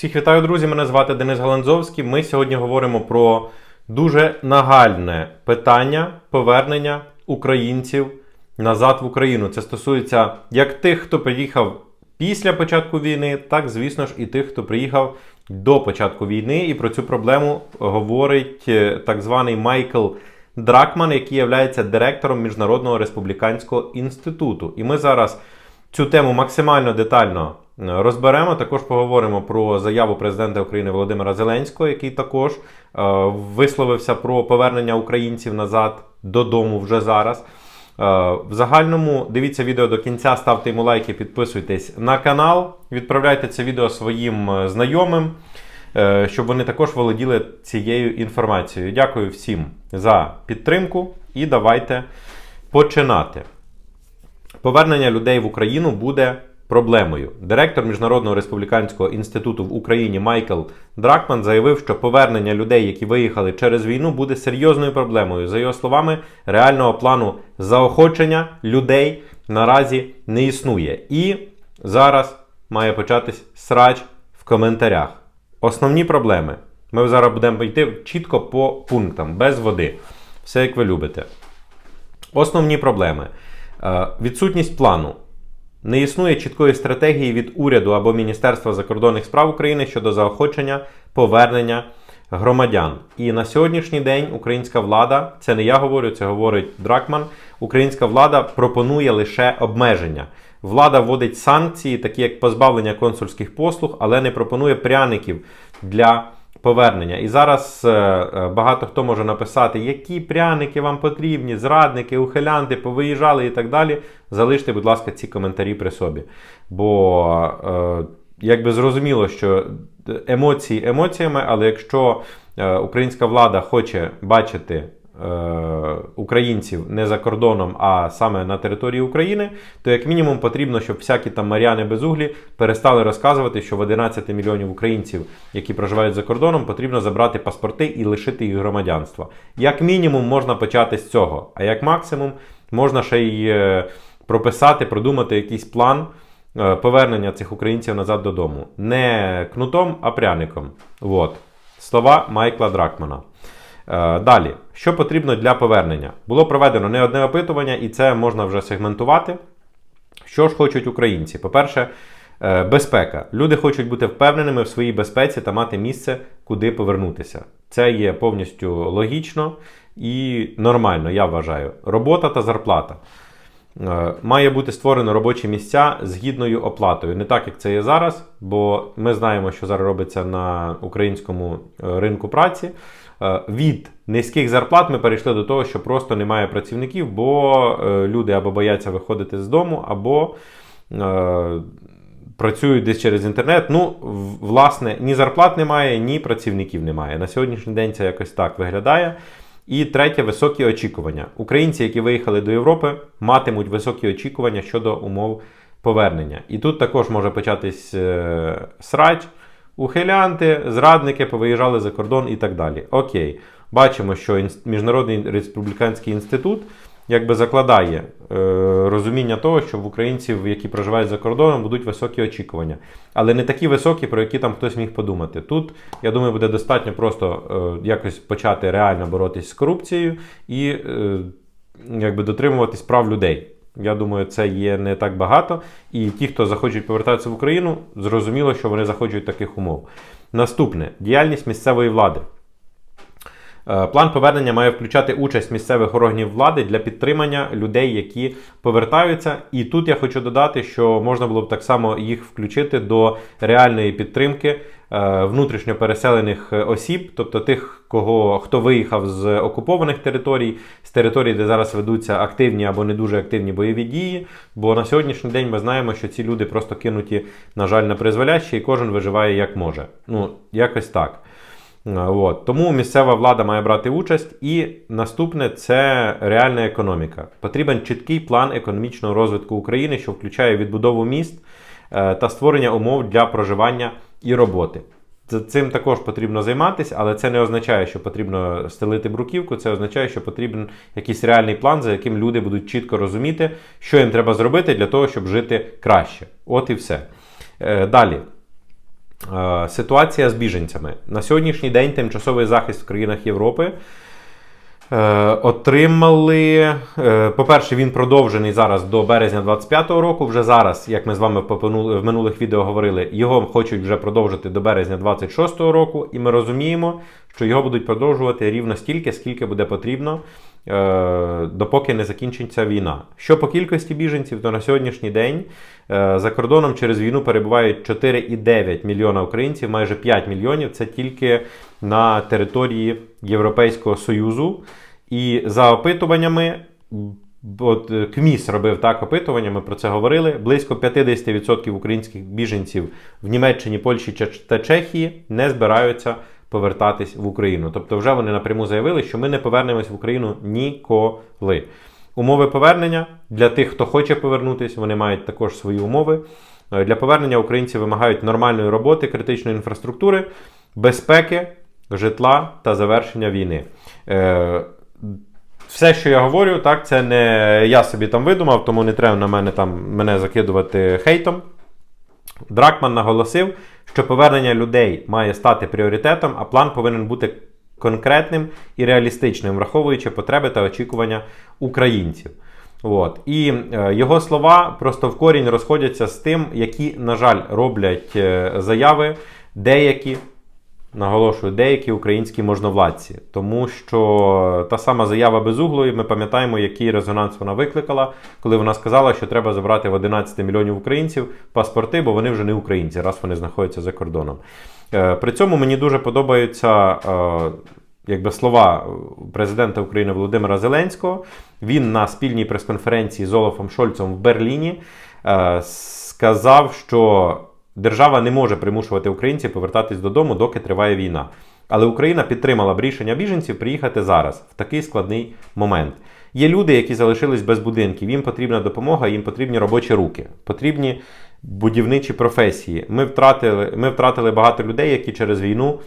Всіх вітаю, друзі! Мене звати Денис Галанзовський. Ми сьогодні говоримо про дуже нагальне питання повернення українців назад в Україну. Це стосується як тих, хто приїхав після початку війни, так, звісно ж, і тих, хто приїхав до початку війни. І про цю проблему говорить е, так званий Майкл Дракман, який є директором Міжнародного республіканського інституту. І ми зараз цю тему максимально детально розберемо. Також поговоримо про заяву президента України Володимира Зеленського, який також е, висловився про повернення українців назад додому вже зараз. Е, В загальному дивіться відео до кінця, ставте йому лайки, підписуйтесь на канал, відправляйте це відео своїм е, знайомим, е, щоб вони також володіли цією інформацією. Дякую всім за підтримку і давайте починати. Повернення людей в Україну буде проблемою. Директор Міжнародного республіканського інституту в Україні Майкл Дракман заявив, що повернення людей, які виїхали через війну, буде серйозною проблемою. За його словами, реального плану заохочення людей наразі не існує. І зараз має початись срач в коментарях. Основні проблеми. Ми зараз будемо йти чітко по пунктам, без води. Все як ви любите. Основні проблеми. Е, Відсутність плану. Не існує чіткої стратегії від уряду або Міністерства закордонних справ України щодо заохочення повернення громадян. І на сьогоднішній день українська влада, це не я говорю, це говорить Дракман. Українська влада пропонує лише обмеження. Влада вводить санкції, такі як позбавлення консульських послуг, але не пропонує пряників для повернення. І зараз е, е, багато хто може написати, які пряники вам потрібні, зрадники, ухилянти, повиїжджали і так далі. Залиште, будь ласка, ці коментарі при собі. Бо е, якби зрозуміло, що емоції емоціями, але якщо е, українська влада хоче бачити. Е, Українців не за кордоном, а саме на території України, то як мінімум потрібно, щоб всякі там Маріани Безуглі перестали розказувати, що в 11 мільйонів українців, які проживають за кордоном, потрібно забрати паспорти і лишити їх громадянства. Як мінімум можна почати з цього, а як максимум можна ще й е, прописати, продумати якийсь план е, повернення цих українців назад додому. Не кнутом, а пряником. От. Слова Майкла Дракмана. Е, Далі, що потрібно для повернення? Було проведено не одне опитування, і це можна вже сегментувати. Що ж хочуть українці? По-перше, е, безпека. Люди хочуть бути впевненими в своїй безпеці та мати місце, куди повернутися. Це є повністю логічно і нормально, я вважаю. Робота та зарплата. Е, Має бути створено робочі місця з гідною оплатою. Не так, як це є зараз, бо ми знаємо, що зараз робиться на українському ринку праці. Е, Від низьких зарплат ми перейшли до того, що просто немає працівників, бо е, люди або бояться виходити з дому, або е, працюють десь через інтернет. Ну, власне, ні зарплат немає, ні працівників немає. На сьогоднішній день це якось так виглядає. І третє високі очікування. Українці, які виїхали до Європи, матимуть високі очікування щодо умов повернення. І тут також може початись срач, ухилянти, зрадники повиїжджали за кордон і так далі. Окей, бачимо, що Міжнародний республіканський інститут якби закладає е, розуміння того, що в українців, які проживають за кордоном, будуть високі очікування. Але не такі високі, про які там хтось міг подумати. Тут, я думаю, буде достатньо просто е, якось почати реально боротись з корупцією і е, якби дотримуватись прав людей. Я думаю, це є не так багато. І ті, хто захочуть повертатися в Україну, зрозуміло, що вони захочуть таких умов. Наступне діяльність місцевої влади. Е, План повернення має включати участь місцевих органів влади для підтримання людей, які повертаються. І тут я хочу додати, що можна було б так само їх включити до реальної підтримки е, внутрішньо переселених е, осіб, тобто тих, кого хто виїхав з окупованих територій, з територій, де зараз ведуться активні або не дуже активні бойові дії. Бо на сьогоднішній день ми знаємо, що ці люди просто кинуті, на жаль, на призволяще, і кожен виживає як може. Ну, якось так. Е, От. Тому місцева влада має брати участь. І наступне це реальна економіка. Потрібен чіткий план економічного розвитку України, що включає відбудову міст е, та створення умов для проживання і роботи. З Цим також потрібно займатися, але це не означає, що потрібно стелити бруківку. Це означає, що потрібен якийсь реальний план, за яким люди будуть чітко розуміти, що їм треба зробити для того, щоб жити краще. От і все. Е, Далі. Е, Ситуація з біженцями. На сьогоднішній день тимчасовий захист в країнах Європи е, отримали. е, По-перше, він продовжений зараз до березня 25-го року. Вже зараз, як ми з вами в минулих відео говорили, його хочуть вже продовжити до березня 26-го року, і ми розуміємо, що його будуть продовжувати рівно стільки, скільки буде потрібно, допоки не закінчиться війна. Що по кількості біженців, то на сьогоднішній день е, за кордоном через війну перебувають 4,9 мільйона українців, майже 5 мільйонів. Це тільки на території Європейського Союзу. І за опитуваннями, от е, КМІС робив так опитування, ми про це говорили. Близько 50% українських біженців в Німеччині, Польщі та Чехії не збираються повертатись в Україну. Тобто, вже вони напряму заявили, що ми не повернемось в Україну ніколи. Умови повернення для тих, хто хоче повернутися, вони мають також свої умови. Е, Для повернення українці вимагають нормальної роботи, критичної інфраструктури, безпеки, житла та завершення війни. Е, все, що я говорю, так, це не я собі там видумав, тому не треба на мене там мене закидувати хейтом. Дракман наголосив, що повернення людей має стати пріоритетом, а план повинен бути конкретним і реалістичним, враховуючи потреби та очікування українців. От. І е, його слова просто в корінь розходяться з тим, які, на жаль, роблять е, заяви деякі, наголошую, деякі українські можновладці. Тому що та сама заява Безуглої, ми пам'ятаємо, який резонанс вона викликала, коли вона сказала, що треба забрати в 11 мільйонів українців паспорти, бо вони вже не українці, раз вони знаходяться за кордоном. Е, При цьому мені дуже подобаються. е, Якби слова президента України Володимира Зеленського, він на спільній прес-конференції з Олафом Шольцем в Берліні е, сказав, що держава не може примушувати українців повертатись додому, доки триває війна. Але Україна підтримала б рішення біженців приїхати зараз, в такий складний момент. Є люди, які залишились без будинків, їм потрібна допомога, їм потрібні робочі руки, потрібні будівничі професії. Ми втратили, ми втратили багато людей, які через війну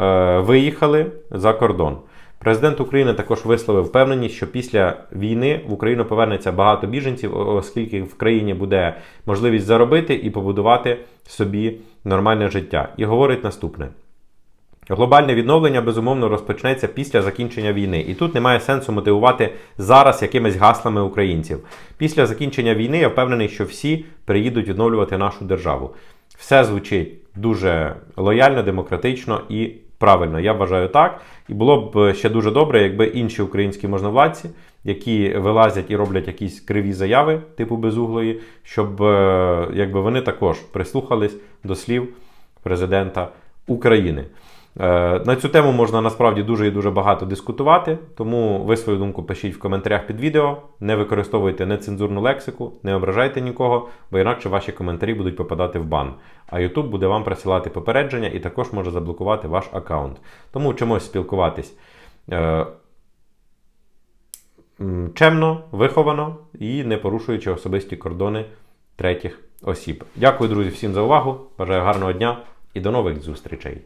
е, виїхали за кордон. Президент України також висловив впевненість, що після війни в Україну повернеться багато біженців, оскільки в країні буде можливість заробити і побудувати собі нормальне життя. І говорить наступне. Глобальне відновлення безумовно розпочнеться після закінчення війни, і тут немає сенсу мотивувати зараз якимись гаслами українців. Після закінчення війни я впевнений, що всі приїдуть відновлювати нашу державу. Все звучить дуже лояльно, демократично і правильно. Я вважаю так. І було б ще дуже добре, якби інші українські можновладці, які вилазять і роблять якісь криві заяви, типу безуглої, щоб е, якби вони також прислухались до слів президента України. Е, На цю тему можна насправді дуже і дуже багато дискутувати, тому ви свою думку пишіть в коментарях під відео, не використовуйте нецензурну лексику, не ображайте нікого, бо інакше ваші коментарі будуть попадати в бан. А YouTube буде вам присилати попередження і також може заблокувати ваш аккаунт. Тому чомусь спілкуватись е, чемно, виховано і не порушуючи особисті кордони третіх осіб. Дякую, друзі, всім за увагу. Бажаю гарного дня і до нових зустрічей.